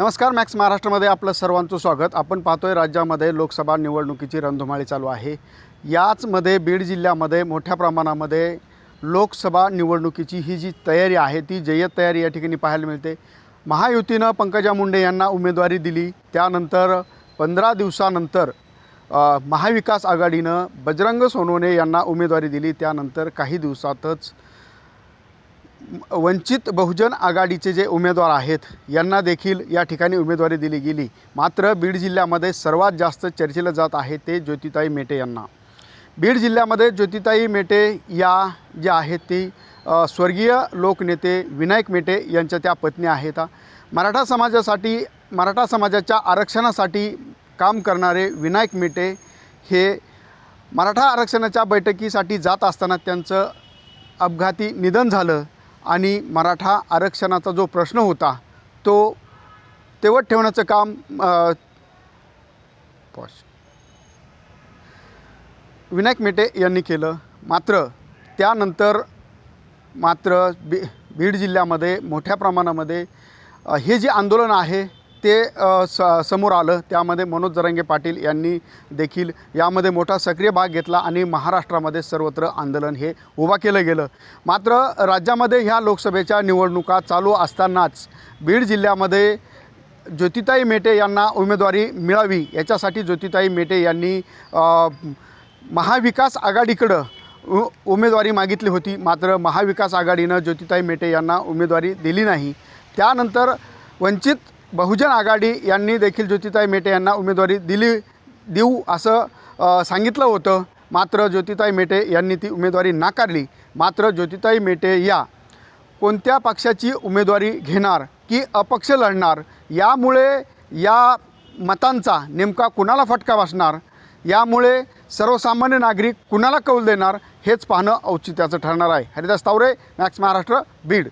नमस्कार मॅक्स महाराष्ट्रामध्ये आपलं सर्वांचं स्वागत. आपण पाहतोय राज्यामध्ये लोकसभा निवडणुकीची रणधुमाळी चालू आहे. याचमध्ये बीड जिल्ह्यामध्ये मोठ्या प्रमाणामध्ये लोकसभा निवडणुकीची ही जी तयारी आहे ती जय्यत तयारी या ठिकाणी पाहायला मिळते. महायुतीनं पंकजा मुंडे यांना उमेदवारी दिली. त्यानंतर पंधरा दिवसानंतर महाविकास आघाडीनं बजरंग सोनवणे यांना उमेदवारी दिली. त्यानंतर काही दिवसातच वंचित बहुजन आघाडीचे जे उमेदवार आहेत यांना देखील या ठिकाणी उमेदवारी दिली गेली. मात्र बीड जिल्ह्यामध्ये सर्वात जास्त चर्चेलं जात आहे ते ज्योतिताई मेटे यांना. बीड जिल्ह्यामध्ये ज्योतिताई मेटे या ज्या आहेत ती स्वर्गीय लोकनेते विनायक मेटे यांच्या त्या पत्नी आहेत. मराठा समाजासाठी मराठा समाजाच्या आरक्षणासाठी काम करणारे विनायक मेटे हे मराठा आरक्षणाच्या बैठकीसाठी जात असताना त्यांचं अपघाती निधन झालं. आणि मराठा आरक्षणाचा जो प्रश्न होता तो तेवत ठेवण्याचं काम पॉश. विनायक मेटे यांनी केलं. मात्र त्यानंतर मात्र बी बीड जिल्ह्यामध्ये मोठ्या प्रमाणामध्ये हे जे आंदोलन आहे ते स समोर आलं. त्यामध्ये मनोज जरांगे पाटील यांनी देखील यामध्ये मोठा सक्रिय भाग घेतला आणि महाराष्ट्रामध्ये सर्वत्र आंदोलन हे उभा केलं गेलं. मात्र राज्यामध्ये ह्या लोकसभेच्या निवडणुका चालू असतानाच बीड जिल्ह्यामध्ये ज्योतिताई मेटे यांना उमेदवारी मिळावी याच्यासाठी ज्योतिताई मेटे यांनी महाविकास आघाडीकडं उ उमेदवारी मागितली होती. मात्र महाविकास आघाडीनं ज्योतिताई मेटे यांना उमेदवारी दिली नाही. त्यानंतर वंचित बहुजन आघाडी यांनी देखील ज्योतिताई मेटे यांना उमेदवारी दिली देऊ असं सांगितलं होतं. मात्र ज्योतिताई मेटे यांनी ती उमेदवारी नाकारली. मात्र ज्योतिताई मेटे या कोणत्या पक्षाची उमेदवारी घेणार की अपक्ष लढणार यामुळे या मतांचा नेमका कुणाला फटका बसणार यामुळे सर्वसामान्य नागरिक कुणाला कौल देणार हेच पाहणं औचित्याचं ठरणार आहे. हरिदास तावरे मॅक्स महाराष्ट्र बीड.